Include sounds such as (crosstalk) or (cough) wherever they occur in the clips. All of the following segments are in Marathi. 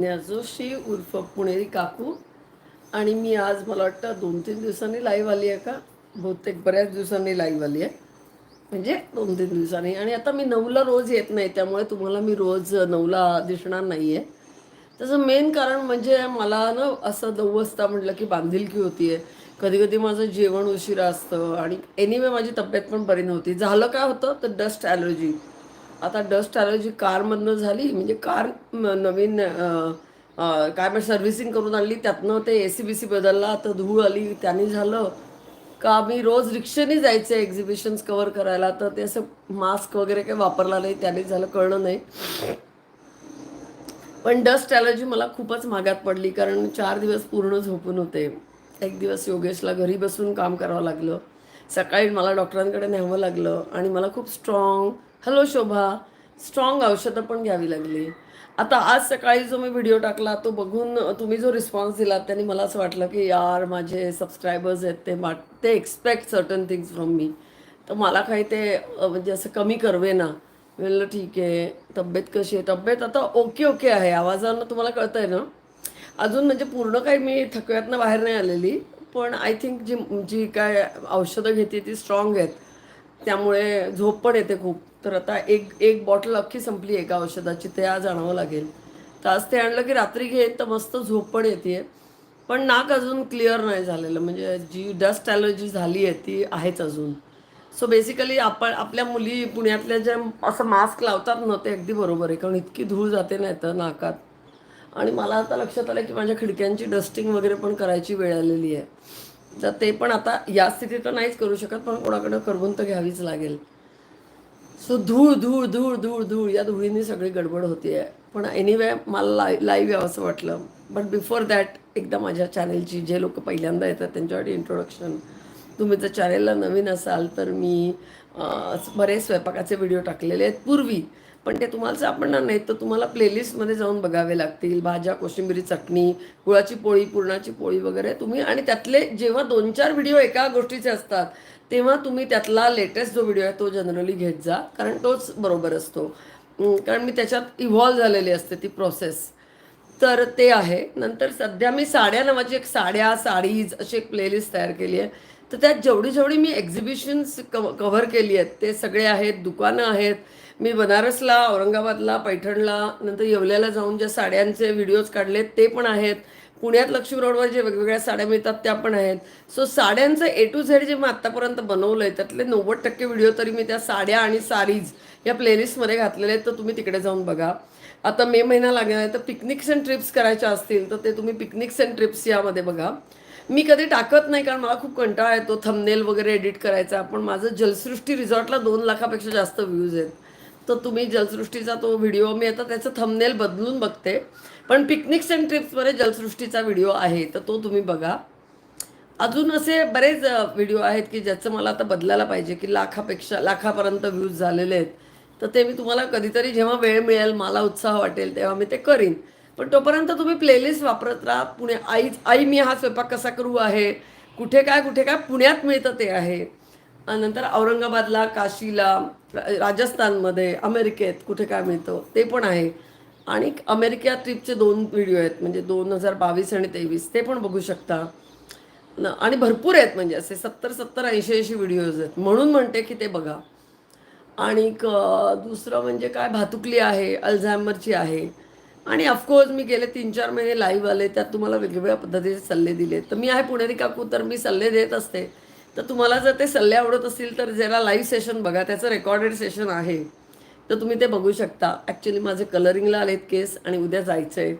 जोशी उर्फ पुणेरी काकू आणि मी आज मला वाटतं दोन तीन दिवसांनी लाईव्ह आली आहे का? बहुतेक बऱ्याच दिवसांनी लाईव्ह आली आहे. म्हणजे दोन तीन दिवसांनी. आणि आता मी नऊला रोज येत नाही त्यामुळे तुम्हाला मी रोज नऊला दिसणार नाही आहे त्याचं मेन कारण म्हणजे मला ना असं नऊ वाजता म्हटलं की बांधिलकी होती आहे. कधी कधी माझं जेवण उशिरा असतं आणि एनिवे माझी तब्येत पण बरी नव्हती. झालं काय होतं? तर डस्ट ॲलर्जी आता डस्ट ॲलर्जी कारमधनं झाली म्हणजे कार नवीन काय म्हणजे सर्व्हिसिंग करून आणली त्यातनं ते ए सी बी सी बदलला तर धूळ आली त्याने झालं. का मी रोज रिक्षेने जायचे एक्झिबिशन्स कवर करायला तर ते असं मास्क वगैरे काही वापरला नाही त्याने झालं कळलं नाही. पण डस्ट ॲलर्जी मला खूपच मागात पडली कारण चार दिवस पूर्ण झोपून होते. एक दिवस योगेशला घरी बसून काम करावं लागलं. सकाळी मला डॉक्टरांकडे न्यावं लागलं आणि मला खूप स्ट्रॉंग हॅलो शोभा स्ट्रॉंग औषधं पण घ्यावी लागली. आता आज सकाळी जो मी व्हिडिओ टाकला तो बघून तुम्ही जो रिस्पॉन्स दिला त्याने मला असं वाटलं की यार माझे सबस्क्रायबर्स आहेत ते मा ते expect certain things from me तर मला काही ते म्हणजे असं कमी करवे ना म्हणलं ठीक आहे तब्येत कशी आहे? तब्येत आता ओके ओके आहे. आवाजानं तुम्हाला कळतंय ना? अजून म्हणजे पूर्ण काही मी थकव्यातनं बाहेर नाही आलेली. पण आय थिंक जी जी काय औषधं घेते ती स्ट्रॉंग आहेत. त्यामुळे झोप पण येते खूप. तर आता एक एक बॉटल अख्खी संपली एका औषधाची ते आज आणावं लागेल. तर आज ते आणलं की रात्री घेईन तर मस्त झोप पण येते. पण नाक अजून क्लिअर नाही झालेलं. म्हणजे जी डस्ट ॲलर्जी झाली आहे ती आहेच अजून. सो बेसिकली आपण आपल्या मुली पुण्यातल्या ज्या असं मास्क लावतात ना ते अगदी बरोबर आहे. कारण इतकी धूळ जाते नाही तर नाकात. आणि मला आता लक्षात आलं की माझ्या खिडक्यांची डस्टिंग वगैरे पण करायची वेळ आलेली आहे. तर ते पण आता या स्थितीत तर नाहीच करू शकत पण कोणाकडं करवून तर घ्यावीच लागेल. सो धूळ धूळ धूळ धूळ धूळ या धुळीने सगळी गडबड होती आहे पण एनिवे मला लाय लाईव्ह यावं असं वाटलं. बट बिफोर दॅट एकदा माझ्या चॅनेलची जे लोक पहिल्यांदा येतात त्यांच्यासाठी इंट्रोडक्शन तुम्ही जर चॅनेलला नवीन असाल तर मी बरेच स्वयंपाकाचे व्हिडिओ टाकलेले आहेत. पूर्वी पण ते तुम्हाला सापडणार नाहीत. तर तुम्हाला प्लेलिस्टमध्ये जाऊन बघावे लागतील. भाज्या कोशिंबिरी चटणी गुळाची पोळी पुरणाची पोळी वगैरे तुम्ही आणि त्यातले जेव्हा दोन चार व्हिडिओ एका गोष्टीचे असतात तेव्हा तुम्ही त्यातला लेटेस्ट जो व्हिडिओ आहे तो जनरली घेत जा. कारण तोच बरोबर असतो. कारण मी त्याच्यात इव्हॉल्व झालेली असते ती प्रोसेस तर ते आहे. नंतर सध्या मी साड्या नावाची एक साड्या साडीज अशी एक प्लेलिस्ट तयार केली आहे. तर त्यात जेवढी जेवढी मी एक्झिबिशन्स कव कव्हर केली आहेत ते सगळे आहेत दुकानं आहेत मी बनारसला औरंगाबादला पैठणला नंतर येवल्याला जाऊन ज्या साड्यांचे व्हिडिओज काढलेत ते पण आहेत. पुण्यात लक्ष्मी रोडवर जे वेगवेगळ्या साड्या मिळतात त्या पण आहेत. सो साड्यांचं ए टू झेड जे मी आत्तापर्यंत बनवलं आहे त्यातले नव्वद टक्के व्हिडिओ तरी मी त्या साड्या आणि सारीज या प्लेलिस्टमध्ये घातलेले आहेत तर तुम्ही तिकडे जाऊन बघा. आता मे महिना लागणार आहे तर पिकनिक्स अँड ट्रिप्स करायच्या असतील तर ते तुम्ही पिकनिक्स अँड ट्रिप्स यामध्ये बघा. मी कधी टाकत नाही कारण मला खूप कंटाळा येतो थंबनेल वगैरे एडिट करायचा. पण माझं जलसृष्टी रिझॉर्टला दोन लाखापेक्षा जास्त व्ह्यूज आहेत. तर तुम्ही जलसृष्टीचा तो व्हिडिओ मी आता त्याचं थंबनेल बदलून बघते. पण पिकनिक्स अँड ट्रिप्समध्ये जलसृष्टीचा व्हिडिओ आहे तर तो तुम्ही बघा. अजून असे बरेच व्हिडिओ आहेत की ज्याचं मला आता बदलायला पाहिजे की लाखापेक्षा लाखापर्यंत व्ह्यूज झालेले आहेत. तर ते मी तुम्हाला कधीतरी जेव्हा वेळ मिळेल मला उत्साह वाटेल तेव्हा मी ते करीन. पण तोपर्यंत तुम्ही प्लेलिस्ट वापरत राहा. पुणे आई आई मी हा स्वयंपाक कसा करू आहे? कुठे काय कुठे काय पुण्यात मिळतं ते आहे. नंतर औरंगाबादला काशीला राजस्थानमध्ये अमेरिकेत कुठे काय मिळतं ते पण आहे. आणि अमेरिका ट्रिपचे दोन व्हिडिओ आहेत म्हणजे दोन हजार बावीस आणि तेवीस ते पण बघू शकता. आणि भरपूर आहेत म्हणजे असे सत्तर सत्तर ऐंशी ऐंशी व्हिडिओज आहेत. म्हणून म्हणते की ते बघा. आणि क- दुसरं म्हणजे काय भातुकली आहे अल्झायमरची आहे. आणि ऑफकोर्स मी गेले तीन चार महिने लाईव्ह आले त्यात तुम्हाला वेगवेगळ्या पद्धतीचे सल्ले दिले तर मी आहे पुणेरी काकू तर मी सल्ले देत असते. तर तुम्हाला जर ते सल्ले आवडत असतील तर जरा लाईव्ह सेशन बघा त्याचं रेकॉर्डेड सेशन आहे तर तुम्ही ते बघू शकता. ॲक्च्युली माझे कलरिंगला आलेत केस आणि उद्या जायचं आहे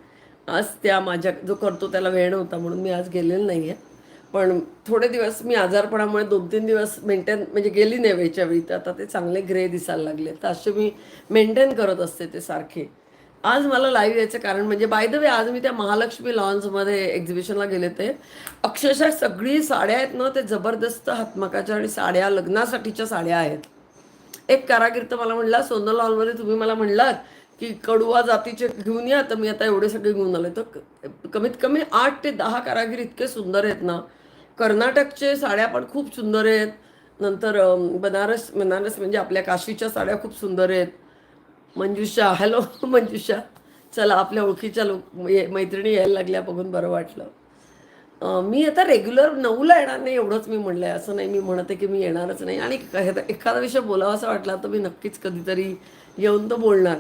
आज त्या माझ्या जो करतो त्याला वेळ नव्हता म्हणून मी आज गेलेलं नाही आहे पण थोडे दिवस मी आजारपणामुळे दोन तीन दिवस मेंटेन म्हणजे गेली नाही वेळच्या वेळी तर आता ते चांगले ग्रे दिसायला लागले तर असे मी मेंटेन करत असते ते सारखे. आज मला लाईव्ह यायचं कारण म्हणजे बाय द वे आज मी त्या महालक्ष्मी लॉन्समध्ये एक्झिबिशनला गेले ते अक्षरशः सगळी साड्या आहेत ना ते जबरदस्त हातमाकाच्या आणि साड्या लग्नासाठीच्या साड्या आहेत. एक कारागीर तर मला म्हणला सोनल हॉलमध्ये तुम्ही मला म्हणलात की कडुआ जातीचे घेऊन या तर मी आता एवढे सगळे घेऊन आले तर कमीत कमी आठ ते दहा कारागीर इतके सुंदर आहेत ना. कर्नाटकचे साड्या पण खूप सुंदर आहेत. नंतर बनारस बनारस म्हणजे आपल्या काशीच्या साड्या खूप सुंदर आहेत. मंजुषा हॅलो मंजुषा. चला आपल्या ओळखीच्या लोक मैत्रिणी यायला लागल्या बघून बरं वाटलं. मी आता रेग्युलर नऊला येणार नाही एवढंच मी म्हणलं आहे असं नाही मी म्हणते की मी येणारच नाही. आणि एखादा विषय बोलावा असं वाटला तर मी नक्कीच कधीतरी येऊन तर बोलणार.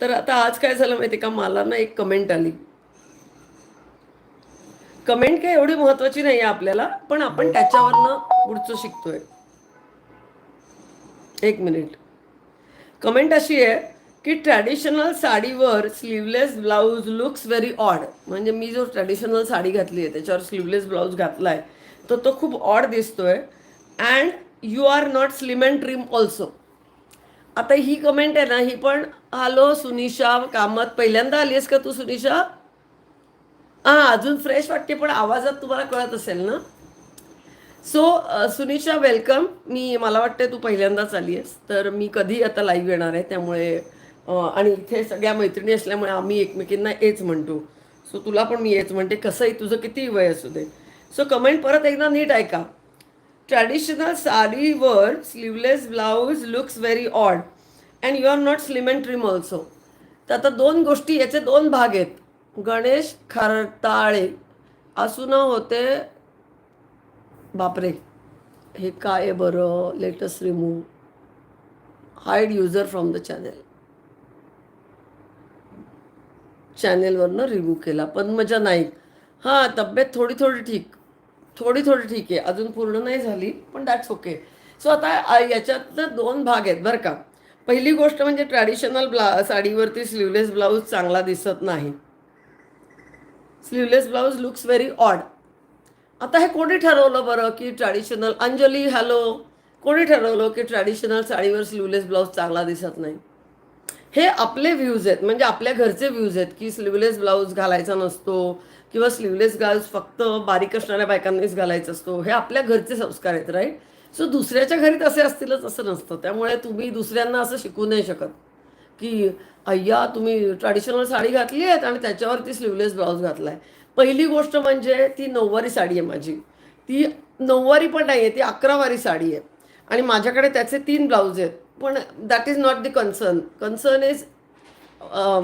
तर आता आज काय झालं माहिती का? मला ना एक कमेंट आली. कमेंट काय एवढी महत्वाची नाही आहे आपल्याला पण आपण त्याच्यावरनं पुढचं शिकतोय. एक मिनिट कमेंट अशी आहे की ट्रॅडिशनल साडीवर sleeveless blouse looks very odd म्हणजे मी जो ट्रॅडिशनल साडी घातली आहे त्याच्यावर स्लीवलेस ब्लाऊज घातला आहे तर तो खूप ऑड दिसतोय. And you are not slim and trim also आता ही कमेंट आहे ना ही पण हॅलो सुनिशा कामत पहिल्यांदा आली आहेस का तू सुनिशा हां अजून फ्रेश वाटते पण आवाजात तुम्हाला कळत असेल ना? सो सुनिशा वेलकम मी मला वाटतं तू पहिल्यांदाच आली आहेस तर मी कधी आता लाईव्ह येणार आहे त्यामुळे आणि इथे सगळ्या मैत्रिणी असल्यामुळे आम्ही एकमेकींना येच म्हणतो. सो तुला पण मी येच म्हणते कसंही तुझं किती वय असू दे. सो कमेंट परत एकदा नीट ऐका. ट्रॅडिशनल साडीवर sleeveless blouse looks very odd and you are not slim and trim also तर आता दोन गोष्टी याचे दोन भाग आहेत. गणेश खरताळे असून होते बापरे. हे काय आहे बरं? Latest remove hide user from the channel चॅनेलवरनं review केला पद्मजा नाईक हां तब्येत थोडी थोडी ठीक थोडी थोडी ठीक आहे अजून पूर्ण नाही झाली पण दॅट्स ओके सो आता याच्यातनं दोन भाग आहेत बरं का. पहिली गोष्ट म्हणजे ट्रॅडिशनल ब्ला साडीवरती स्लीवलेस ब्लाऊज चांगला दिसत नाही. Sleeveless blouse looks very odd आता हे कोणी ठरवलं बरं की ट्रॅडिशनल अंजली हॅलो कोणी ठरवलं की ट्रॅडिशनल साडीवर स्लीवलेस ब्लाऊज चांगला दिसत नाही? हे आपले व्ह्यूज आहेत. म्हणजे आपल्या घरचे व्ह्यूज आहेत की स्लीवलेस ब्लाऊज घालायचा नसतो किंवा स्लीवलेस ब्लाऊज फक्त बारीक असणाऱ्या बायकांनीच घालायचा असतो. हे आपल्या घरचे संस्कार आहेत राईट सो दुसऱ्याच्या घरी तसे असतीलच असं नसतं. त्यामुळे तुम्ही दुसऱ्यांना असं शिकू नाही शकत की अय्या तुम्ही ट्रॅडिशनल साडी घातली आहेत आणि त्याच्यावरती स्लीवलेस ब्लाऊज घातला आहे पहिली गोष्ट म्हणजे ती नऊवारी साडी आहे माझी. ती नऊवारी पण नाही आहे ती अकरावारी साडी आहे. आणि माझ्याकडे त्याचे तीन ब्लाऊज आहेत. पण that is not the concern concern is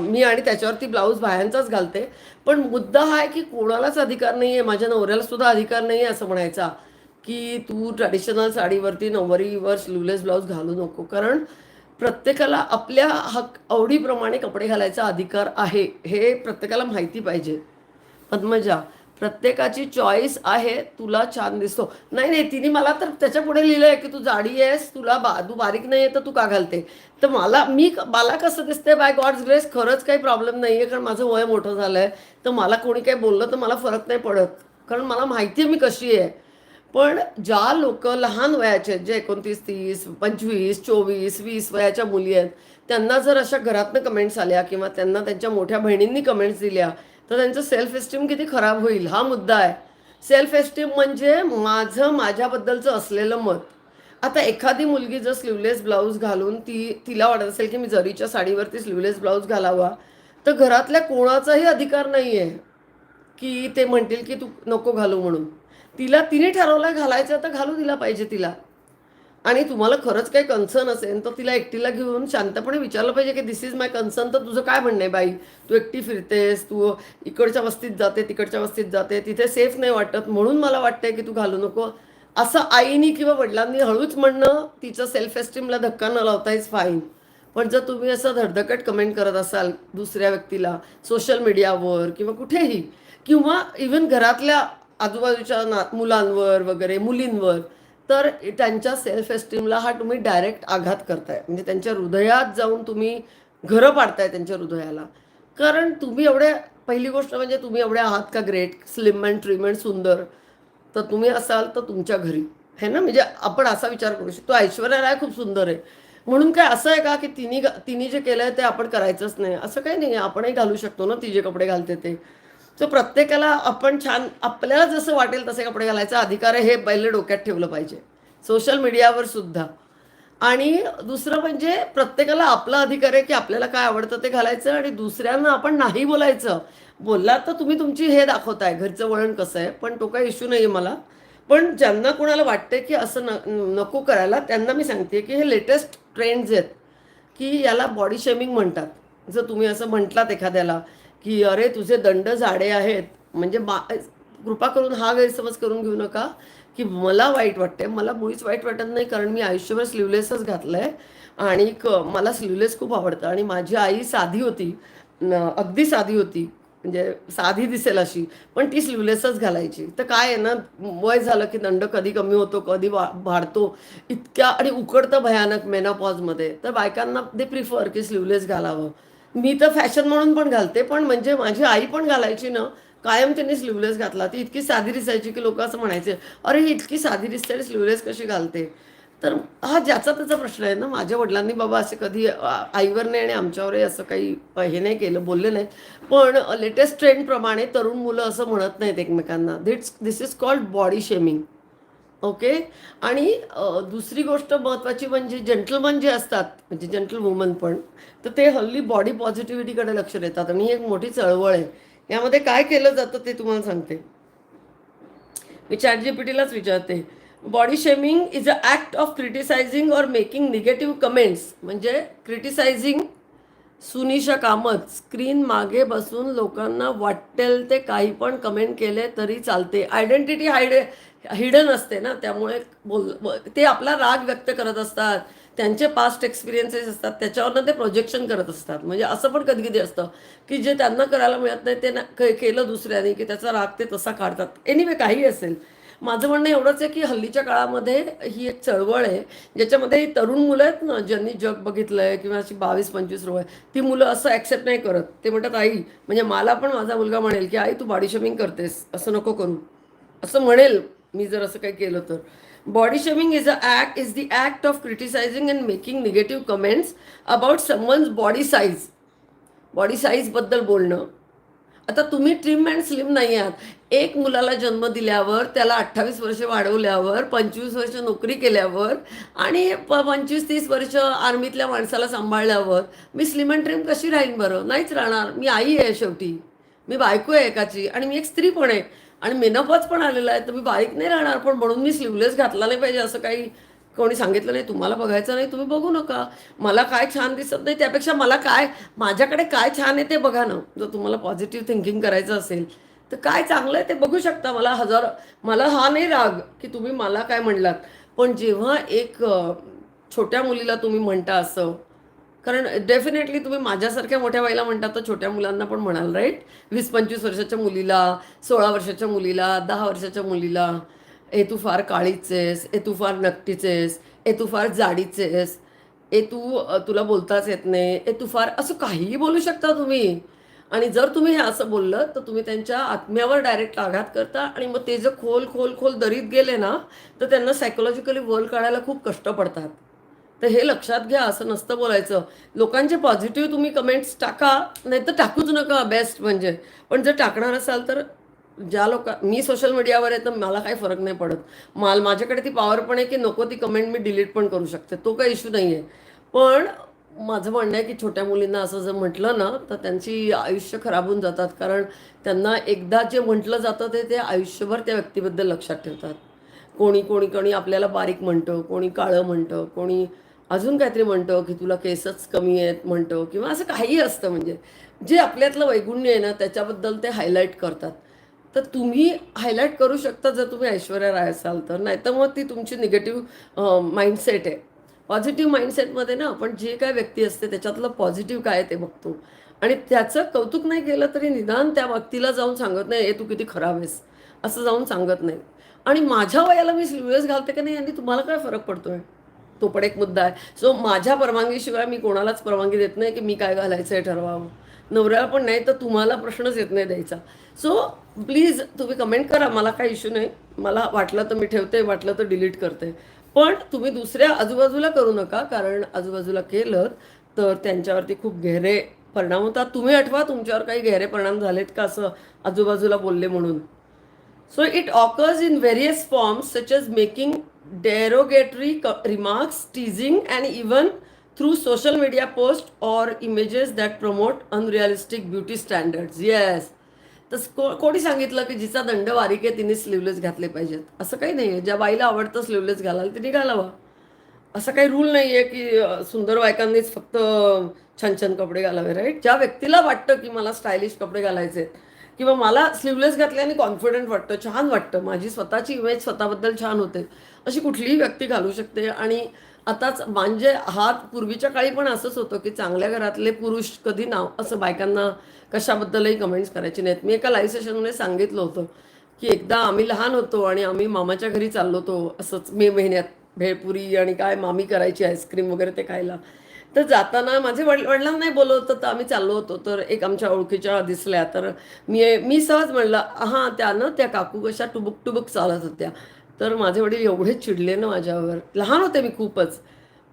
मी आणि त्याच्यावरती ब्लाऊज बाह्यांचाच घालते. पण मुद्दा हा आहे की कोणालाच अधिकार नाही आहे माझ्या नवऱ्याला सुद्धा अधिकार नाही आहे असं म्हणायचा की तू ट्रॅडिशनल साडीवरती नवरीवर स्लीवलेस ब्लाऊज घालू नको. कारण प्रत्येकाला आपल्या हक आवडीप्रमाणे कपडे घालायचा अधिकार आहे हे प्रत्येकाला माहिती पाहिजे. पद्मजा प्रत्येकाची चॉईस आहे तुला छान दिसतो. नाही नाही तिने मला तर त्याच्या पुढे लिहिलं आहे की तू जाडी आहेस तुला बा तू बारीक नाही आहे तर तू का घालते? तर मला मी मला कसं दिसते बाय गॉड्स ग्रेस खरंच काही प्रॉब्लेम नाही आहे कारण माझं वय मोठं झालं आहे तर मला कोणी काही बोललं तर मला फरक नाही पडत. कारण मला माहिती आहे मी कशी आहे. पण ज्या लोक लहान वयाचे आहेत जे एकोणतीस तीस पंचवीस चोवीस वीस वयाच्या मुली आहेत त्यांना जर अशा घरातनं कमेंट्स आल्या किंवा त्यांना त्यांच्या मोठ्या बहिणींनी कमेंट्स दिल्या तर त्यांचं सेल्फ एस्टीम किती खराब होईल? हा मुद्दा आहे. सेल्फ एस्टीम म्हणजे माझं माझ्याबद्दलचं असलेलं मत. आता एखादी मुलगी जर स्लीवलेस ब्लाऊज घालून ती तिला वाटत असेल की मी जरीच्या साडीवरती स्लीवलेस ब्लाऊज घालावा तर घरातल्या कोणाचाही अधिकार नाही आहे की ते म्हणतील की तू नको घालू म्हणून. तिला तिने ठरवलं घालायचं तर घालू दिला पाहिजे तिला. आणि तुम्हाला खरंच काही कन्सर्न असेल तर तिला एकटीला घेऊन शांतपणे विचारलं पाहिजे की दिस इज माय कन्सर्न तर तुझं काय म्हणणं आहे बाई? तू एकटी फिरतेस तू इकडच्या वस्तीत जाते तिकडच्या वस्तीत जाते तिथे सेफ नाही वाटत. म्हणून मला वाटतंय की तू घालू नको. असं आईनी किंवा वडिलांनी हळूच म्हणणं तिचं सेल्फ एस्टीमला धक्का न लावता इज फाईन पण जर तुम्ही असं धडधकट कमेंट करत असाल दुसऱ्या व्यक्तीला सोशल मीडियावर किंवा कुठेही किंवा इवन घरातल्या आजूबाजूच्या ना मुलांवर वगैरे मुलींवर तर त्यांच्या सेल्फ एस्टीमला हा तुम्ही डायरेक्ट आघात करताय. म्हणजे त्यांच्या हृदयात जाऊन तुम्ही घरं पाडताय त्यांच्या हृदयाला. कारण तुम्ही एवढ्या पहिली गोष्ट म्हणजे तुम्ही एवढे आहात का great slim and trim and सुंदर? तर तुम्ही असाल तर तुमच्या घरी. है ना? म्हणजे आपण असा विचार करू शकतो. ऐश्वर्या राय खूप सुंदर आहे. म्हणून काय असं आहे का की तिने तिने जे केलंय ते आपण करायचंच नाही? असं काही नाही आपणही घालू शकतो ना ती जे कपडे घालते ते. सो प्रत्येकाला आपण छान आपल्याला जसं वाटेल तसे कपडे घालायचा. अधिकार आहे हे पहिले डोक्यात ठेवलं पाहिजे. सोशल मीडियावर सुद्धा. आणि दुसरं म्हणजे प्रत्येकाला आपला अधिकार आहे की आपल्याला काय आवडतं ते घालायचं आणि दुसऱ्यांना आपण नाही बोलायचं. बोललात तर तुम्ही तुमची हे दाखवताय. घरचं वळण कसं आहे? पण तो काही इश्यू नाही आहे मला. पण ज्यांना कोणाला वाटते की असं न नको करायला त्यांना मी सांगते की हे लेटेस्ट ट्रेंड्स आहेत. की याला बॉडी शेमिंग म्हणतात. जर तुम्ही असं म्हटलात एखाद्याला की अरे तुझे दंड जाडे आहेत. म्हणजे मा कृपा करून हा गैरसमज करून घेऊ नका. की मला वाईट वाटते. मला मुळीच वाईट वाटत नाही कारण मी आयुष्यभर स्लीवलेसच घातलं आहे आणि मला स्लीवलेस खूप आवडतं. आणि माझी आई साधी होती. न- अगदी साधी होती. म्हणजे साधी दिसेल अशी. पण ती स्लीवलेसच घालायची. तर काय आहे ना वय झालं की दंड कधी कमी होतो कधी वा वाढतो. इतक्या आणि उकडतं भयानक मेनापॉजमध्ये तर बायकांना ते प्रिफर की स्लीवलेस घालावं. मी तर फॅशन म्हणून पण घालते पण म्हणजे माझी आई पण घालायची ना कायम त्यांनी स्लीवलेस घातला. ती इतकी साधी दिसायची की लोक असं म्हणायचे अरे ही इतकी साधी दिसते आणि स्लीवलेस कशी घालते? तर हा ज्याचा त्याचा प्रश्न आहे ना. माझ्या वडिलांनी बाबा असे कधी आईवर नाही आणि आमच्यावरही असं काही हे नाही केलं बोलले नाही. पण लेटेस्ट ट्रेंडप्रमाणे तरुण मुलं असं म्हणत नाहीत एकमेकांना. That's this is called body shaming okay? आणि दुसरी गोष्ट महत्त्वाची म्हणजे जेंटलमन जे असतात म्हणजे जेंटल वुमन पण तर ते हल्ली बॉडी पॉझिटिव्हिटीकडे लक्ष देतात आणि ही एक मोठी चळवळ आहे. यामध्ये काय केलं जातं ते तुम्हाला सांगते. मी चॅट जी पी विचारते. Body shaming is a act of criticising or making negative comments म्हणजे क्रिटिसायझिंग सुनिशा कामत स्क्रीन मागे बसून लोकांना वाटेल ते काही पण कमेंट केले तरी चालते. आयडेंटिटी हायडे हिडन असते ना त्यामुळे बोल ते आपला राग व्यक्त करत असतात त्यांचे पास्ट एक्सपिरियन्सेस असतात त्याच्यावरनं ते प्रोजेक्शन करत असतात. म्हणजे असं पण कधी कधी असतं की जे त्यांना करायला मिळत नाही ते ना केलं दुसऱ्याने की त्याचा राग ते तसा काढतात. एनिवे काही असेल. माझं म्हणणं एवढंच आहे की हल्लीच्या काळामध्ये ही एक चळवळ आहे ज्याच्यामध्ये ही तरुण मुलं आहेत ना ज्यांनी जग बघितलं आहे किंवा अशी बावीस पंचवीस रो आहे ती मुलं असं ॲक्सेप्ट नाही करत. ते म्हणतात आई म्हणजे मला पण माझा मुलगा म्हणेल की आई तू बॉडी शेमिंग करतेस असं नको करू. असं म्हणेल. मी जर असं काही केलं तर. Body shaming is a act is the act of criticising and making negative comments about someone's body size body साईजबद्दल बोलणं. आता तुम्ही ट्रिम अँड स्लिम नाही आहात. एक मुलाला जन्म दिल्यावर त्याला अठ्ठावीस वर्ष वाढवल्यावर पंचवीस वर्ष नोकरी केल्यावर आणि प पंचवीस तीस वर्ष आर्मीतल्या माणसाला सांभाळल्यावर मी स्लिम अँड ट्रिम कशी राहीन बरं? नाहीच राहणार. मी आई आहे शेवटी. मी बायको आहे एकाची आणि मी एक स्त्री पण आहे. आणि मेनोपॉज पण आलेला आहे. तर मी बारीक नाही राहणार पण म्हणून मी स्लीवलेस घातला नाही पाहिजे असं काही कोणी सांगितलं नाही. तुम्हाला बघायचं नाही तुम्ही बघू नका. मला काय छान दिसत नाही त्यापेक्षा मला काय माझ्याकडे काय छान आहे ते बघा ना. जर तुम्हाला पॉझिटिव्ह थिंकिंग करायचं असेल तर काय चांगलं आहे ते बघू शकता. मला हजार मला हा नाही राग की तुम्ही मला काय म्हणलात. पण जेव्हा एक छोट्या मुलीला तुम्ही म्हणता असं कारण डेफिनेटली तुम्ही माझ्यासारख्या मोठ्या बाईला म्हणता तर छोट्या मुलांना पण म्हणाल राईट वीस पंचवीस वर्षाच्या मुलीला सोळा वर्षाच्या मुलीला दहा वर्षाच्या मुलीला ए तू फार काळीचेस ए तू फार नक्कीचेस ए तू फार जाडीचेस ए तू तुला बोलताच येत नाही ए तू फार असं काहीही बोलू शकता तुम्ही. आणि जर तुम्ही हे असं बोललं तर तुम्ही त्यांच्या आत्म्यावर डायरेक्ट आघात करता आणि मग ते जर खोल खोल खोल दरीत गेले ना तर त्यांना सायकोलॉजिकली वर्ल्ड काढायला खूप कष्ट पडतात. तर हे लक्षात घ्या असं नसतं बोलायचं. लोकांचे पॉझिटिव्ह तुम्ही कमेंट्स टाका नाही तर टाकूच नका बेस्ट म्हणजे. पण जर टाकणार असाल तर ज्या लोक मी सोशल मीडियावर आहे तर मला काही फरक नाही पडत. माल माझ्याकडे ती पॉवर पण आहे की नको ती कमेंट मी डिलीट पण करू शकते. तो काही इश्यू नाही आहे पण माझं म्हणणं आहे की छोट्या मुलींना असं जर म्हटलं ना तर त्यांची आयुष्य खराब होऊन जातात. कारण त्यांना एकदा जे म्हटलं जातं ते ते आयुष्यभर त्या व्यक्तीबद्दल लक्षात ठेवतात. कोणी कोणी कोणी आपल्याला बारीक म्हणतं कोणी काळं म्हणतं कोणी अजून काहीतरी म्हणतो की तुला केसच कमी आहेत म्हणतो किंवा असं काहीही असतं म्हणजे. जे आपल्यातलं वैगुण्य आहे ना त्याच्याबद्दल ते हायलाईट करतात. तर तुम्ही हायलाईट करू शकता जर तुम्ही ऐश्वर्या राय असाल तर. नाही तर मग ती तुमची निगेटिव्ह माइंडसेट आहे. पॉझिटिव्ह माइंडसेटमध्ये ना आपण जे काय व्यक्ती असते त्याच्यातलं पॉझिटिव्ह काय ते बघतो. आणि त्याचं कौतुक नाही केलं तरी निदान त्या व्यक्तीला जाऊन सांगत नाही हे तू किती खराब आहेस. असं जाऊन सांगत नाही. आणि माझ्या वयाला मी स्लीवलेस घालते का नाही यांनी तुम्हाला काय फरक पडतोय? तो पण एक मुद्दा आहे. सो माझ्या परवानगीशिवाय मी कोणालाच परवानगी देत नाही की मी काय घालायचं आहे ठरवावं. नवऱ्याला पण नाही तर तुम्हाला प्रश्नच येत नाही द्यायचा. सो प्लीज तुम्ही कमेंट करा. मला काही इश्यू नाही. मला वाटलं तर मी ठेवते वाटलं तर डिलीट करते. पण तुम्ही दुसऱ्या आजूबाजूला करू नका कारण आजूबाजूला केलं तर त्यांच्यावरती खूप गहरे परिणाम होतात. तुम्ही आठवा तुमच्यावर काही गहरे परिणाम झालेत का असं आजूबाजूला बोलले म्हणून. So it occurs in various forms such as making derogatory co- remarks, teasing, and even through social media posts or images that promote unrealistic beauty standards. Yes. तर को कोणी सांगितलं की जिचा दंड वारीक आहे तिने स्लीवलेस घातले पाहिजेत असं काही नाही आहे ज्या बाईला आवडतं स्लीवलेस घालाल तिने घालावा असा काही रूल नाही आहे की सुंदर बायकांनीच फक्त छान छान कपडे घालावे राईट ज्या व्यक्तीला वाटतं की मला स्टायलिश कपडे घालायचे आहेत किंवा मला स्लीवलेस घातल्याने कॉन्फिडंट वाटतं छान वाटतं. माझी स्वतःची इमेज स्वतःबद्दल छान होते. अशी कुठलीही व्यक्ती घालू शकते. आणि आताच म्हणजे हात पूर्वीच्या काळी पण असंच होतं की चांगल्या घरातले पुरुष कधी नाव असं बायकांना कशाबद्दलही कमेंट्स करायचे नाहीत. मी एका लाईव्ह सेशनमध्ये सांगितलं होतं की एकदा आम्ही लहान होतो आणि आम्ही मामाच्या घरी चाललो होतो. असंच मे महिन्यात भेळपुरी आणि काय मामी करायची आईस्क्रीम वगैरे ते खायला. तर जाताना माझे वडील वडिलांना नाही बोलवत होतं तर आम्ही चाललो होतो. तर एक आमच्या ओळखीच्या दिसल्या. तर मी मी सहज म्हणलं हां त्या ना त्या काकू कशा टुबुक टुबुक चालत होत्या. तर माझे वडील एवढे चिडले ना माझ्यावर. लहान होते मी खूपच.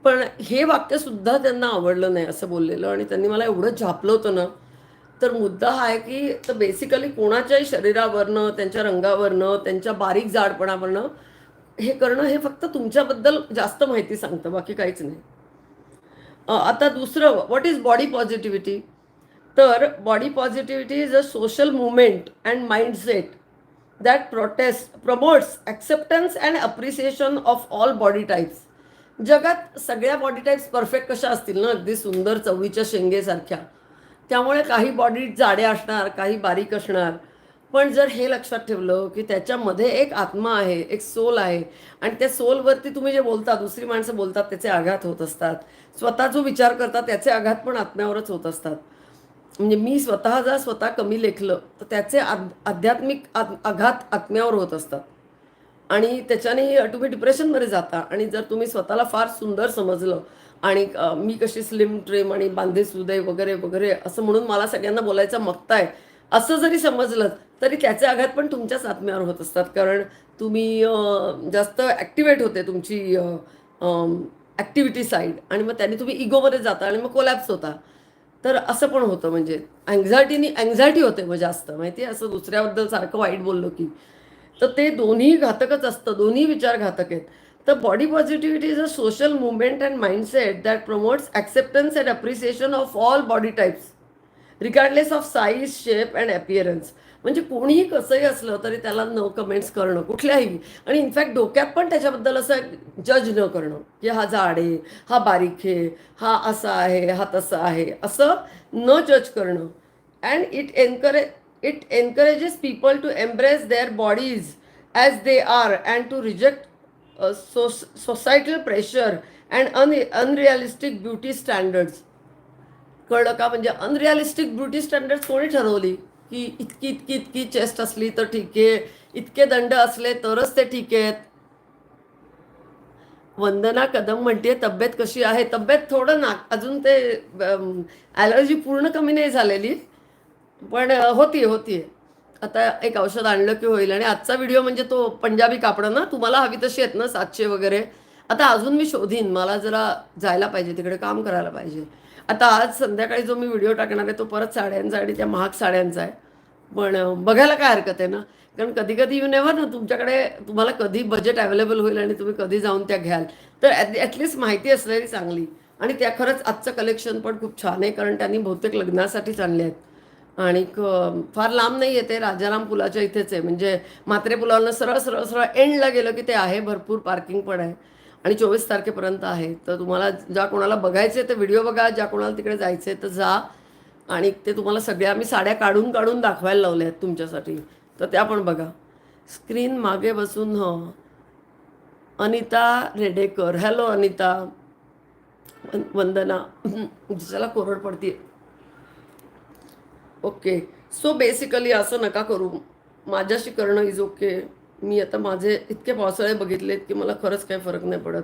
पण हे वाक्यसुद्धा त्यांना आवडलं नाही असं बोललेलं. आणि त्यांनी मला एवढं झापलं होतं ना तर मुद्दा हा आहे की तर बेसिकली कोणाच्याही शरीरावरनं त्यांच्या रंगावरनं त्यांच्या बारीक जाडपणावरनं हे करणं हे फक्त तुमच्याबद्दल जास्त माहिती सांगतं बाकी काहीच नाही. आता दुसरं व्हॉट इज बॉडी पॉझिटिव्हिटी तर body positivity is a social movement and mindset that protest promotes acceptance and appreciation of all body types जगात सगळ्या बॉडी टाईप्स परफेक्ट कशा असतील ना? अगदी सुंदर चवीच्या शेंगेसारख्या. त्यामुळे काही बॉडी जाड्या असणार काही बारीक असणार. पण जर हे लक्षात ठेवलं की त्याच्यामध्ये एक आत्मा आहे एक सोल आहे. आणि त्या सोलवरती तुम्ही जे बोलता दुसरी माणसं बोलतात त्याचे आघात होत असतात. स्वतः जो विचार करतात त्याचे आघात पण आत्म्यावरच होत असतात. म्हणजे मी स्वतः जर स्वतः कमी लेखलं तर त्याचे आध्यात्मिक आघात आत्म्यावर होत असतात. आणि त्याच्याने तुम्ही डिप्रेशनमध्ये जाता आणि जर तुम्ही स्वतःला फार सुंदर समजलं आणि मी कशी स्लिम ट्रेम आणि बांधे सुदय वगैरे वगैरे असं म्हणून मला सगळ्यांना बोलायचा मक्ता आहे असं जरी समजलं तरी त्याचे आघात पण तुमच्याच आत्म्यावर होत असतात. कारण तुम्ही जास्त ॲक्टिवेट होते तुमची ॲक्टिव्हिटी साईड आणि मग त्याने तुम्ही इगोमध्ये जाता आणि मग कोलॅप्स होता. तर असं पण होतं म्हणजे अँझायटीनी अँझायटी होते मग जास्त. माहिती आहे असं दुसऱ्याबद्दल सारखं वाईट बोललो की. तर ते दोन्ही घातकच असतं. दोन्ही विचार घातक आहेत. तर body positivity is a social movement and mindset that promotes acceptance and appreciation of all body types regardless of size shape and appearance म्हणजे कोणीही कसंही असलं तरी त्याला न कमेंट्स करणं कुठल्याही. आणि इनफॅक्ट डोक्यात पण त्याच्याबद्दल असं जज न करणं की हा जाड आहे हा बारीक आहे हा असा आहे हा तसा आहे असं न जज करणं. And it encourage it encourages people to embrace their bodies as they are and to reject societal pressure and un unrealistic beauty standards कळलं का? म्हणजे अनरिअलिस्टिक ब्युटी स्टँडर्ड्स कोणी ठरवली? की इतकी इतकी इतकी चेस्ट असली तर ठीक आहे. इतके दंड असले तरच ते ठीक आहेत. वंदना कदम म्हणते तब्येत कशी आहे? तब्येत थोडं ना अजून ते ॲलर्जी पूर्ण कमी नाही झालेली पण होती होती आता एक औषध आणलं की होईल आणि आजचा व्हिडिओ म्हणजे तो पंजाबी कापडं ना तुम्हाला हवी तशी आहेत ना सातशे वगैरे. आता अजून मी शोधीन मला जरा जायला पाहिजे तिकडे काम करायला पाहिजे. आता आज संध्याकाळी जो मी व्हिडिओ टाकणार आहे तो परत साड्यांचा आणि त्या महाग साड्यांचा आहे. पण बघायला काय हरकत आहे ना? कारण कधी कधी यू नेव्हर ना तुमच्याकडे तुम्हाला कधी बजेट अवेलेबल होईल आणि तुम्ही कधी जाऊन त्या घ्याल. तर ॲटलिस्ट माहिती असलेली चांगली. आणि त्या खरंच आजचं कलेक्शन पण खूप छान आहे कारण त्यांनी बहुतेक लग्नासाठीच आणले आहेत. आणि फार लांब नाही ते राजाराम पुलाच्या इथेच आहे. म्हणजे मात्रे पुलावरनं सरळ सरळ सरळ एंडला गेलं की ते आहे भरपूर पार्किंग पण आहे. आणि चोवीस तारखेपर्यंत आहे. तर तुम्हाला ज्या कोणाला बघायचे ते व्हिडिओ बघा ज्या कोणाला तिकडे जायचे तर जा. आणि ते तुम्हाला सगळ्या आम्ही साड्या काढून काढून दाखवायला लावल्या आहेत तुमच्यासाठी. तर त्या पण बघा. स्क्रीन मागे बसून ह. अनिता रेडेकर. हॅलो अनिता. वंदना. (clears throat) चला कोरड पडते ओके सो बेसिकली असं नका करू. माझ्याशी करणं इज ओके मी आता माझे इतके पावसाळे बघितलेत की मला खरंच काही फरक नाही पडत.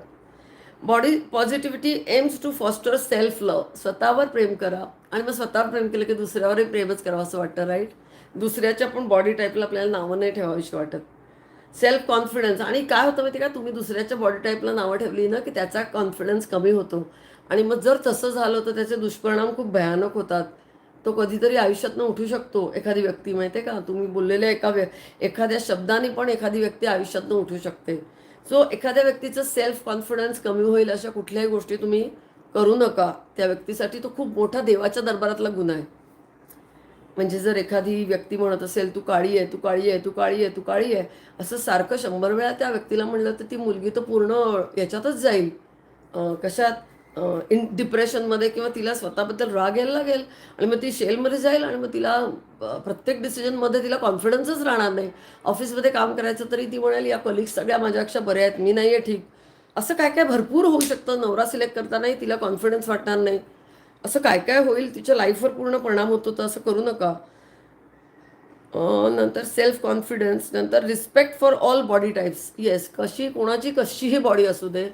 Body positivity aims to foster self love स्वतःवर प्रेम करा आणि मग स्वतःवर प्रेम केलं की दुसऱ्यावरही प्रेमच करावं असं वाटतं राईट दुसऱ्याच्या पण बॉडी टाईपला आपल्याला नावं नाही ठेवावीशी वाटत. सेल्फ कॉन्फिडन्स आणि काय होतं माहिती का? तुम्ही दुसऱ्याच्या बॉडी टाईपला नावं ठेवली ना की त्याचा कॉन्फिडन्स कमी होतो. आणि मग जर तसं झालं तर त्याचे दुष्परिणाम खूप भयानक होतात. तो कधीतरी आयुष्यातनं उठू शकतो एखादी व्यक्ती माहिती आहे का? तुम्ही बोललेल्या एका व्य एखाद्या शब्दाने पण एखादी व्यक्ती आयुष्यातनं उठू शकते. सो एखाद्या व्यक्तीचं सेल्फ कॉन्फिडन्स कमी होईल अशा कुठल्याही गोष्टी तुम्ही करू नका. त्या व्यक्तीसाठी तो खूप मोठा देवाच्या दरबारातला गुन्हा आहे. म्हणजे जर एखादी व्यक्ती म्हणत असेल तू काळी आहे तू काळी आहे तू काळी आहे तू काळी आहे असं सारखं शंभर वेळा त्या व्यक्तीला म्हणलं तर ती मुलगी तर पूर्ण याच्यातच जाईल. कशात? इन डिप्रेशनमध्ये किंवा तिला स्वतःबद्दल राग यायला लागेल आणि मग ती शेलमध्ये जाईल आणि मग तिला प्रत्येक डिसिजनमध्ये तिला कॉन्फिडन्सच राहणार नाही. ऑफिसमध्ये काम करायचं तरी ती म्हणेल या कलिग्स सगळ्या माझ्यापेक्षा बऱ्या आहेत मी नाही आहे ठीक. असं काय काय भरपूर होऊ शकतं. नवरा सिलेक्ट करतानाही तिला कॉन्फिडन्स वाटणार नाही. असं काय काय होईल? तिच्या लाईफवर पूर्ण परिणाम होतो तर असं करू नका. नंतर सेल्फ कॉन्फिडन्स नंतर respect for all body types yes कशी कोणाची कशीही बॉडी असू दे.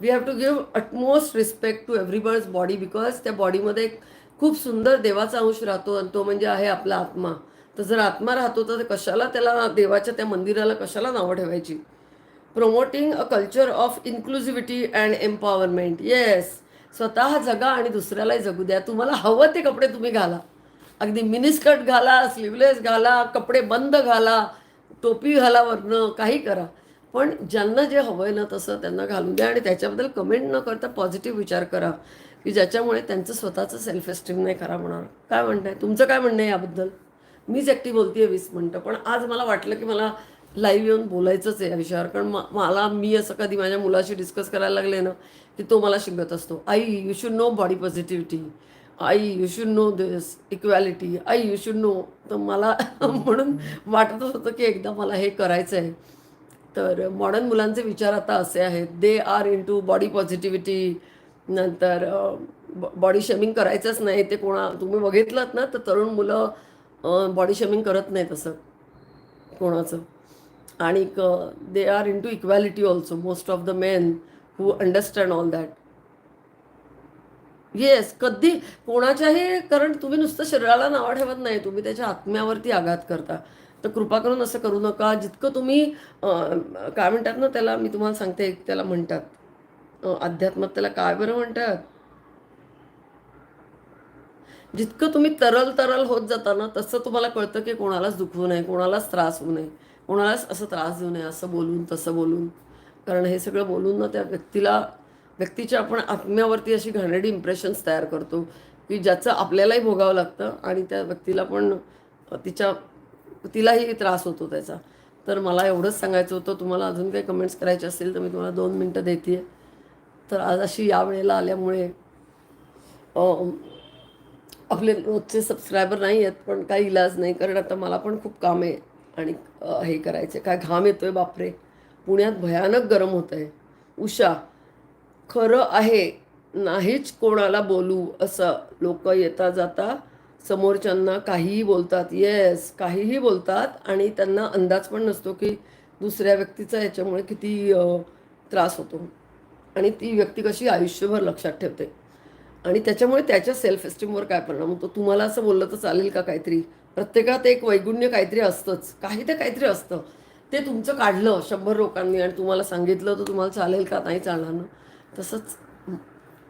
We have to give utmost respect to everybody's body because त्या बॉडीमध्ये एक खूप सुंदर देवाचा अंश राहतो आणि तो म्हणजे आहे आपला आत्मा. तर जर आत्मा राहतो तर कशाला त्याला देवाच्या त्या मंदिराला कशाला नावं ठेवायची? Promoting a culture of inclusivity and empowerment yes स्वतः जगा आणि दुसऱ्यालाही जगू द्या. तुम्हाला हवं ते कपडे तुम्ही घाला. अगदी मिनिस्कर्ट घाला स्लीवलेस घाला कपडे बंद घाला टोपी घाला वरनं काही करा. पण ज्यांना जे हवं आहे ना तसं त्यांना घालून द्या आणि त्याच्याबद्दल कमेंट न करता पॉझिटिव्ह विचार करा की ज्याच्यामुळे त्यांचं स्वतःचं सेल्फ एस्टीम नाही खराब होणार. काय म्हणताय? तुमचं काय म्हणणं आहे याबद्दल? मीच एकटी बोलतेय वीस मिनटं पण आज मला वाटलं की मला लाईव्ह येऊन बोलायचंच आहे या विषयावर. कारण मला मी असं कधी माझ्या मुलाशी डिस्कस करायला लागले ना की तो मला शिकत असतो. आई you should know body positivity I you should know this equality I you should know तर मला (laughs) म्हणून वाटतच होतं की एकदा मला हे करायचं आहे तर मॉडर्न मुलांचे विचार आता असे आहेत. They are into body positivity नंतर बॉडी शेमिंग करायचंच नाही. ते कोणा तुम्ही बघितलं ना तर तरुण मुलं बॉडी शेमिंग करत नाहीत असं कोणाचं. आणि they are into equality also most of the men who understand all that yes कधी कोणाच्याही कारण तुम्ही नुसतं शरीराला नावं ठेवत नाही तुम्ही त्याच्या आत्म्यावरती आघात करता. तर कृपा करून असं करू नका. जितकं तुम्ही काय म्हणतात ना त्याला मी तुम्हाला सांगते एक त्याला म्हणतात. अध्यात्मात त्याला काय बरं म्हणतात? जितकं तुम्ही तरल तरल होत जाता ना तसं तुम्हाला कळतं की कोणालाच दुखवू नये कोणालाच त्रास होऊ नये कोणालाच असं त्रास देऊ नये असं बोलून तसं बोलून. कारण हे सगळं बोलून ना त्या व्यक्तीला व्यक्तीच्या आपण आत्म्यावरती अशी घाणेरडी इम्प्रेशन्स तयार करतो की ज्याचं आपल्यालाही भोगावं लागतं आणि त्या व्यक्तीला पण तिच्या तिलाही त्रास होतो त्याचा. तर मला एवढंच सांगायचं होतं तुम्हाला अजून काही कमेंट्स करायचे असतील तर मी तुम्हाला दोन मिनटं देते तर आज अशी या वेळेला आल्यामुळे आपले रोजचे सबस्क्रायबर नाही आहेत पण काही इलाज नाही कारण आता मला पण खूप काम आहे आणि हे करायचे. काय घाम येतोय बापरे. पुण्यात भयानक गरम होत आहे उषा खरं आहे नाहीच कोणाला बोलू असं लोक येता जाता समोरच्यांना काहीही बोलतात येस काहीही बोलतात आणि त्यांना अंदाज पण नसतो की दुसऱ्या व्यक्तीचा याच्यामुळे किती त्रास होतो. आणि ती व्यक्ती कशी आयुष्यभर लक्षात ठेवते. आणि त्याच्यामुळे त्याच्या सेल्फ एस्टीमवर काय परिणाम होतो? तुम्हाला असं बोललं तर चालेल का काहीतरी? प्रत्येकात एक वैगुण्य काहीतरी असतंच. काही ते काहीतरी असतं. ते तुमचं काढलं शंभर लोकांनी आणि तुम्हाला सांगितलं तर तुम्हाला चालेल का? नाही चालणार ना. तसंच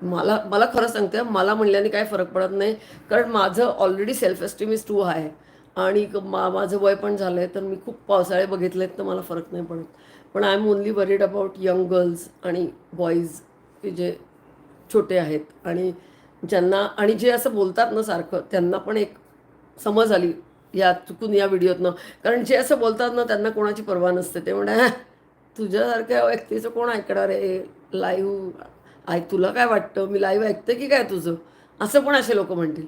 मला मला खरं सांगते मला म्हणल्याने काय फरक पडत नाही. कारण माझं already self esteem is too आहे आणि क- मा माझं वय पण झालं आहे तर मी खूप पावसाळे बघितले आहेत तर मला फरक नाही पडत. पण I am only worried about young girls आणि बॉईज जे छोटे आहेत. आणि ज्यांना आणि जे असं बोलतात ना सारखं त्यांना पण एक समज आली या चुकून या व्हिडिओतनं कारण जे असं बोलतात ना त्यांना कोणाची पर्वा नसते. ते म्हणजे तुझ्यासारख्या व्यक्तीचं कोण ऐकणार आहे? लाईव्ह आय तुला काय वाटतं? मी लाईव्ह ऐकते की काय तुझं? असं पण असे लोक म्हणतील.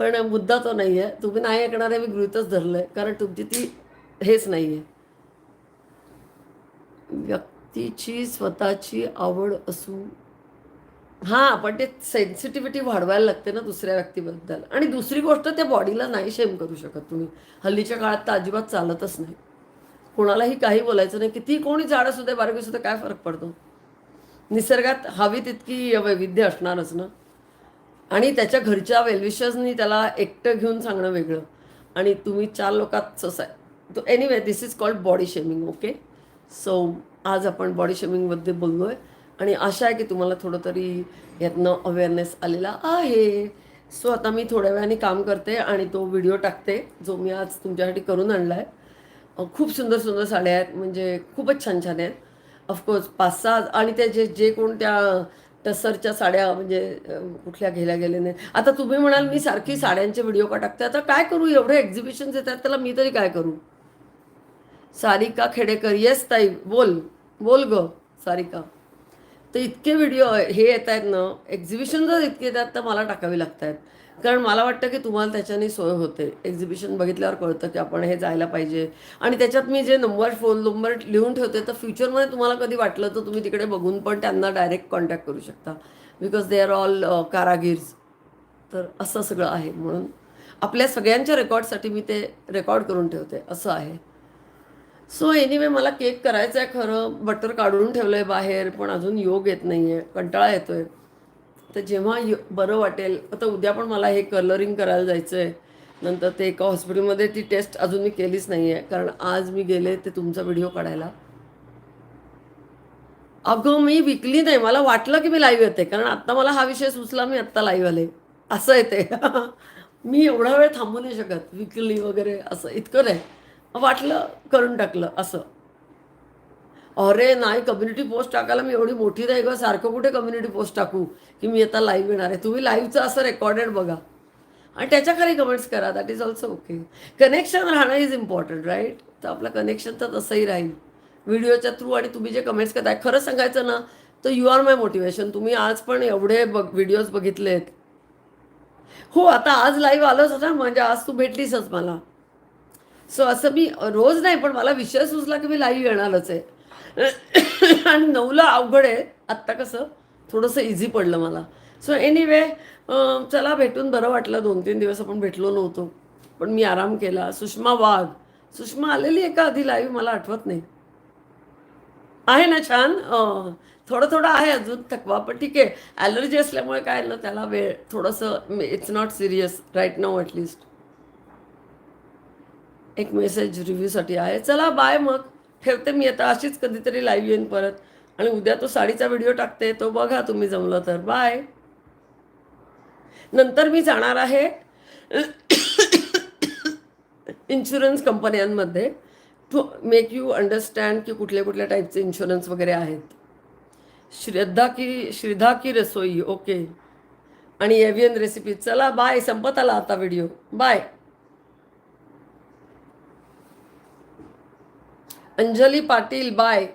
पण मुद्दा तो नाही आहे तुम्ही नाही ऐकणार आहे मी गृहितच धरलं आहे कारण तुमची ती हेच नाही आहे व्यक्तीची स्वतःची आवड असू. हां पण ते सेन्सिटिव्हिटी वाढवायला लागते ना दुसऱ्या व्यक्तीबद्दल. आणि दुसरी गोष्ट त्या बॉडीला नाही शेम करू शकत तुम्ही. हल्लीच्या काळात तर अजिबात चालतच नाही. कोणालाही काही बोलायचं नाही. किती कोणी जाड असू दे बारीक काय फरक पडतो? निसर्गात हवी तितकी वैविध्य असणारच ना? आणि त्याच्या घरच्या वेलविशर्सनी त्याला एकटं घेऊन सांगणं वेगळं. आणि तुम्ही चार लोकात सोसाय तो anyway this is called body shaming okay so आज आपण बॉडी शेमिंगबद्दल बोललो आहे आणि आशा आहे की तुम्हाला थोडं तरी यातनं अवेअरनेस आलेला आहे. सो आता मी थोड्या वेळाने काम करते आणि तो व्हिडिओ टाकते जो मी आज तुमच्यासाठी करून आणला आहे खूप सुंदर सुंदर साड्या आहेत. म्हणजे खूपच छान छान आहेत. ऑफकोर्स पाच सहा आणि त्याचे जे जे कोण त्या टसरच्या साड्या म्हणजे कुठल्या घ्यायला गेले नाही आता तुम्ही म्हणाल मी सारखी साड्यांचे व्हिडिओ का टाकते? आता काय करू? एवढे एक्झिबिशन्स येतात त्याला मी तरी काय करू? सारिका खेडेकर येस ताई बोल बोल ग सारिका. तर इतके व्हिडिओ हे येत आहेत ना एक्झिबिशन जर इतके येतात तर मला टाकावी लागत आहेत कारण मला वाटतं की तुम्हाला त्याच्याने सोय होते. एक्झिबिशन बघितल्यावर कळतं की आपण हे जायला पाहिजे. आणि त्याच्यात मी जे नंबर फोन नंबर लिहून ठेवते तर फ्युचरमध्ये तुम्हाला कधी वाटलं तर तुम्ही तिकडे बघून पण त्यांना डायरेक्ट कॉन्टॅक्ट करू शकता. बिकॉज दे आर ऑल कारागीर्स. तर असं सगळं आहे म्हणून. आपल्या सगळ्यांच्या रेकॉर्डसाठी मी ते रेकॉर्ड करून ठेवते. असं आहे. सो एनिवे मला केक करायचा आहे खरं. बटर काढून ठेवलं आहे बाहेर पण अजून योग येत नाही आहे कंटाळा येतो आहे तर जेव्हा यो बरं वाटेल आता उद्या पण मला हे कलरिंग करायला जायचं आहे नंतर ते एका हॉस्पिटलमध्ये ती टेस्ट अजून मी केलीच नाही आहे कारण आज मी गेले ते तुमचा व्हिडिओ काढायला. अगं मी विकली नाही. मला वाटलं की मी लाईव्ह येते. कारण आत्ता मला हा विषय सुचला मी आत्ता लाईव्ह आले. असं येते (laughs) मी एवढा वेळ थांबू नाही शकत. विकली वगैरे असं इतकं नाही. वाटलं करून टाकलं असं. अरे नाही कम्युनिटी पोस्ट टाकायला मी एवढी मोठी नाही ग. सारखं कुठे कम्युनिटी पोस्ट टाकू? की मी आता लाईव्ह येणार आहे. तुम्ही लाईव्हचं असं रेकॉर्डेड बघा. आणि त्याच्याखाली कमेंट्स करा. That is also okay connection राहणं इज इम्पॉर्टंट राईट तर आपलं कनेक्शन तर तसंही राहील. व्हिडिओच्या थ्रू आणि तुम्ही जे कमेंट्स करताय खरं सांगायचं ना तर यू आर माय मोटिवेशन तुम्ही आज पण एवढे बघ व्हिडिओज बघितलेत. हो आता आज लाईव्ह आलोच होता म्हणजे आज तू भेटलीसच मला. सो असं मी रोज नाही पण मला विषय सुचला की मी लाईव्ह येणारच आहे. आणि नऊला अवघड आहे. आत्ता कसं थोडंसं इझी पडलं मला. सो एनिवे चला भेटून बरं वाटलं. दोन तीन दिवस आपण भेटलो नव्हतो. पण मी आराम केला. सुषमा वाघ. सुषमा आलेली आहे का आधी लाईव्ह मला आठवत नाही. आहे ना छान? थोडं थोडं आहे अजून थकवा पण ठीक आहे. ॲलर्जी असल्यामुळे काय ना त्याला वेळ थोडंसं it's not serious right now at least एक मेसेज रिव्ह्यूसाठी आहे. चला बाय मग. ठेवते मी आता. अशीच कधीतरी लाईव्ह येईन परत. आणि उद्या तो साडीचा व्हिडिओ टाकते. तो बघा तुम्ही जमलं तर. बाय नंतर मी जाणार आहे इन्शुरन्स कंपन्यांमध्ये टू मेक यू अंडरस्टँड की कुठल्या कुठल्या टाईपचे इन्शुरन्स वगैरे आहेत. श्रद्धा की श्रद्धा की रसोई. ओके आणि एव्हियन रेसिपी चला बाय संपत आला आता video bye Anjali Patil bye.